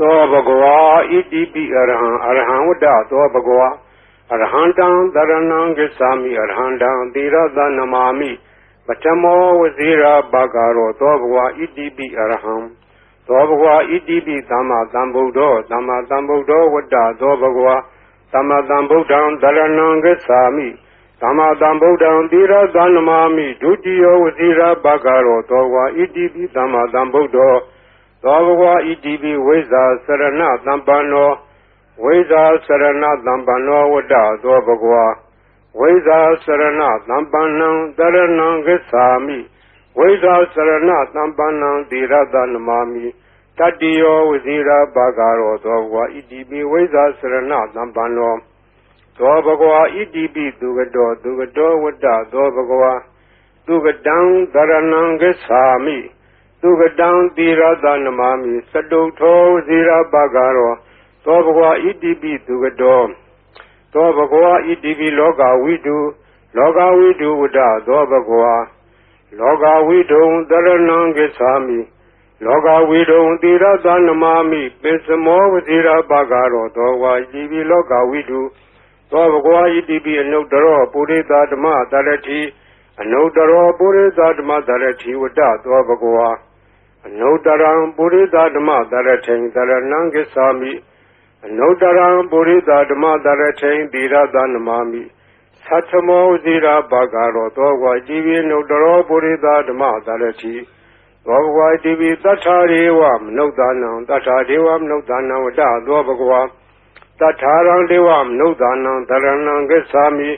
သောဘဂဝါဣတိပိအရဟံအရဟံဝတ္တသောဘဂဝါအရဟံတံတရဏံဂစ္ဆာမိအရဟံတံသီရသနမာမိပထမောဝဇိရာဘာဂရောသောဘဂဝါဣတိပိအရဟံသောဘဂဝါဣတိပိသမ္မာသမ္ဗုဒ္ဓောသမ္မာသမ္ဗုဒ္ဓောဝတ္တသောဘဂဝါသမ္မာသမ္ဗုဒ္ဓံတရဏံဂစ္ဆာမိသမ္မာသမ္ဗုဒ္ဓံသီရသနမာမိဒုတိယဝဇိရာဘာဂရောသောဘဂဝါဣတိပိသမ္မာသမ္ဗုဒ္ဓော သောဘဂဝါဣတိပိဝိဇ္ဇာစရဏသမ္ပန္နောဝိဇာစရဏသမ္ပန္နောဝတ္တသောဘဂဝါဝိဇာစရဏသမ္ပန္နံတရဏံဂစ္ဆာမိဝိဇာစရဏသမ္ပန္နံသီရတနမာမိတတ္တိယောဝဇိရာဘာဂရောသောဘဂဝါဣတိပိဝိဇာစရဏသမ္ပန္နောသောဘဂဝါဣတိပိသူကတောသူကတောဝတ္တသောဘဂဝါသူကတံတရဏံဂစ္ဆာမိ သူကတံသီရတနမာမိစတုထောဝဇိရာဘာဂရောသောဘဂဝါဣတိပိသူကတောသောဘဂဝါဣတိပိလောကဝိတုလောကဝိတုဝဒသောဘဂဝါလောကဝိတုံတရဏံကိသာမိလောကဝိတုံတိရသနမမိပိစမောဝတိရပါကရောသောဝါဣတိပိလောကဝိတုသောဘဂဝါဣတိပိအနုတ္တရောပုရိသဓမ္မတရတိအနုတ္တရောပုရိသဓမ္မတရတိဝဒသောဘဂဝါ အနုတ္တရံပုရိသဓမ္မတရထိန်တရဏံကိသာမိအနုတ္တရံပုရိသဓမ္မတရထိန်တိရသနမမိသတ္ထမောဇိရာဘာဂရောသောဝါကြည်ပြီးနုတ္တရောပုရိသဓမ္မတရတိသောဘဂဝါတိပိတထာရေဝမနုဿာနံတထာဒေဝမနုဿာနံဝတ္တသောဘဂဝါတထာရံဒေဝမနုဿာနံတရဏံဂစ္ဆာမိ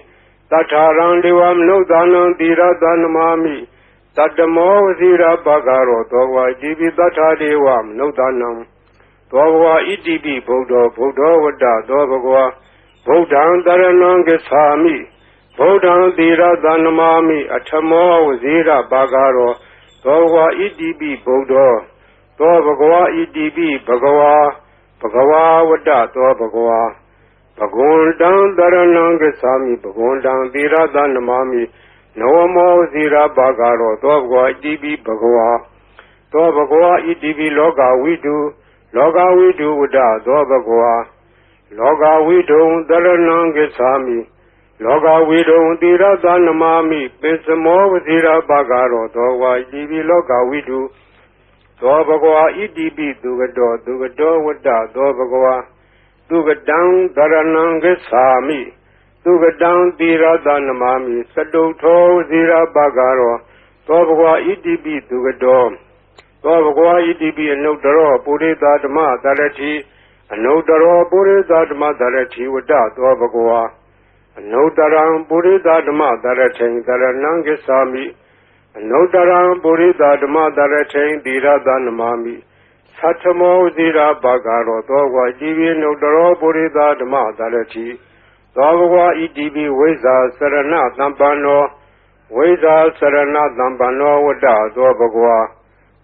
တထာရံဒေဝမနုဿာနံတိရသနမမိ တတ္တမောဇိရာဘာဂရောသောဝါကြည်ပြီးတထာဒေဝမနုဿာနံသောဘဂဝါဣတိပိဗုဒ္ဓဗုဒ္ဓဝတ္တသောဘဂဝါဗုဒ္ဓံတရဏံဂစ္ဆာမိဗုဒ္ဓံသီရသနမာမိအထမောဝဇိရဘာဂရောသောဘဂဝါဣတိပိဗုဒ္ဓသောဘဂဝါဣတိပိဘဂဝါဘဂဝါဝတ္တသောဘဂဝါဘဂဝန္တံတရဏံဂစ္ဆာမိဘဂဝန္တံသီရသနမာမိ နဝမောဇိရဘာဂရောသောဘဂဝါဣတိပိဘဂဝါသောဘဂဝါဣတိပိလောကဝိတုလောကဝိတုဝဒသောဘဂဝါလောကဝိတုံတရဏံကိသာမိလောကဝိတုံတိရသနမမိပိစမောဝတိရပါကရောသောဝါဣတိလောကဝိတုသောဘဂဝါဣတိပိသူကတောသူကတောဝတ္တသောဘဂဝါသူကတံတရဏံကိသာမိ သူကတံတိရသနမမိစတုထောဝတိရပါကရောသောဘဂဝါဣတိပိသူကတောသောဘဂဝါဣတိပိအနုတ္တရောပုရိသဓမ္မသရတိအနုတ္တရောပုရိသဓမ္မသရတိဝတ္တသောဘဂဝါအနုတ္တရံပုရိသဓမ္မသရထိန်သရဏံကိသာမိအနုတ္တရံပုရိသဓမ္မသရထိန်တိရသနမမိသတ္ထမောဇိရာဘာဂရောသောဘဂဝါကြည်ပြီးနုတ္တရောပုရိသဓမ္မသရတိ သောဘဂဝါဣတိပိဝိဇာစရဏသံပန္နောဝိဇာစရဏသံပန္နောဝတ္တသောဘဂဝါ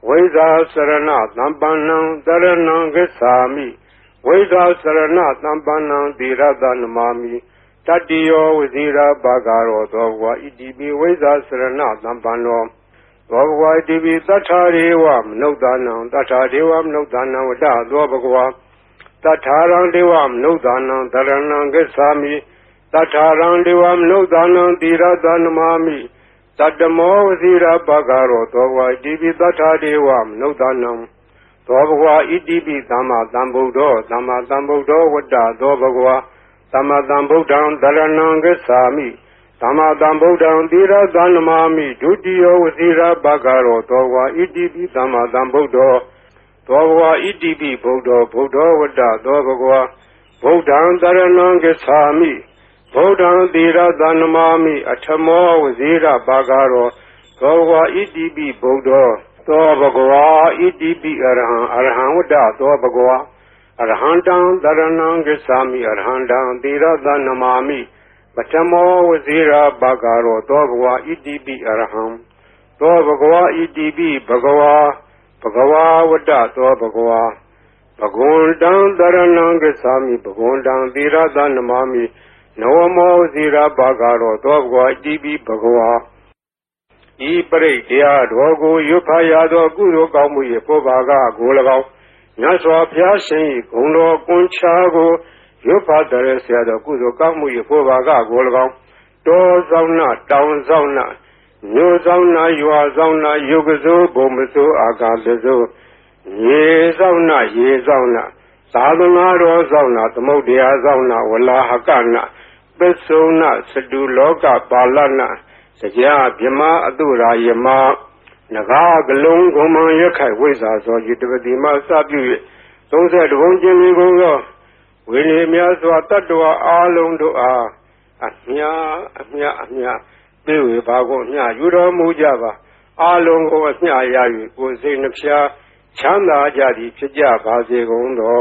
ဝိဇာစရဏသံပန္နံတရဏံဂစ္ဆာမိဝိဇာစရဏသံပန္နံတိရသနမာမိတတ္တိယောဝဇိရာဘာဂရောသောဘဝဣတိပိဝိဇာစရဏသံပန္နောသောဘဝဣတိပိတထာရေဝမနုဿာနံတထာဒေဝမနုဿာနံဝတ္တသောဘဂဝါ တထာရံဒေဝမနုဿာနံတရဏံဂစ္ဆာမိတထာရံဒေဝမနုဿာနံတိရသနမာမိတတမောဝစီရပကရောသောဘဝဣတိပိသတ္ထာဒေဝမနုဿာနံသောဘဂဝါဣတိပိသမ္မာသမ္ဗုဒ္ဓောသမ္မာသမ္ဗုဒ္ဓောဝတ္တသောဘဂဝါသမ္မာသမ္ဗုဒ္ဓံတရဏံဂစ္ဆာမိသမ္မာသမ္ဗုဒ္ဓံတိရသနမာမိဒုတိယဝစီရပကရောသောဘဂဝါဣတိပိသမ္မာသမ္ဗုဒ္ဓော သောဘဂဝါဣတိပိဗုဒ္ဓောဗုဒ္ဓောဝတ္တသောဘဂဝါဗုဒ္ဓံတရဏံဂစ္ဆာမိဗုဒ္ဓံသီရသနမာမိအထမောဝဇိရပါကရောသောဘဂဝါဣတိပိဗုဒ္ဓောသောဘဂဝါဣတိပိအရဟံအရဟံဝတ္တသောဘဂဝါအရဟံတံတရဏံကိသာမိအရဟံတံသီရသနမာမိပထမောဝဇိရပါကရောသောဘဂဝါဣတိပိအရဟံသောဘဂဝါဣတိပိဘဂဝါ ဘဂဝါဝတ္တသောဘဂဝါဘဂဝန္တံတရဏံကိသာမိဘဂဝန္တံသီရသနမာမိနဝမောဇိရာပါကရောသောဘဂဝါတိပိဘဂဝါဤပရိတရားတော်ကိုရွတ်ဖာရသောကုသိုလ်ကောင်းမှု၏ပုဗ္ဗာကကို၎င်းမြတ်စွာဘုရားရှင်၏ဂုဏ်တော်ကွန်ချာကိုရွတ်ဖတ်တဲ့ဆရာတော်ကုသိုလ်ကောင်းမှု၏ဖို့ဘာကကို၎င်းတောဆောင်နာတောင်ဆောင်နာ မြို့ဆောင်နာရွာဆောင်နာယုတ်ကစိုးဘုံမစိုးအာကာသစိုးရေဆောင်နာရေဆောင်နာသာသနာတော်ဆောင်နာသမုဒ္ဒရာဆောင်နာဝလာဟကနာပစ္စုနာစတုလောကပါဠနာစကြာဗြမအတုရာယမနဂါကလုံးကုံမံရခိုက်ဝိဇာသောယတပတိမစပြု၍30ဘုံကျင်းပြီးကုန်သောဝိနည်းများစွာတတ္တဝါအားလုံးတို့အားအမြအမြအမြ ပြေဝေပါကုန်အမြယူတော်မူကြပါအားလုံးကိုအမြရ၍ကိုယ်စိတ်နှဖျားချမ်းသာကြသည်ဖြစ်ကြပါစေကုန်သော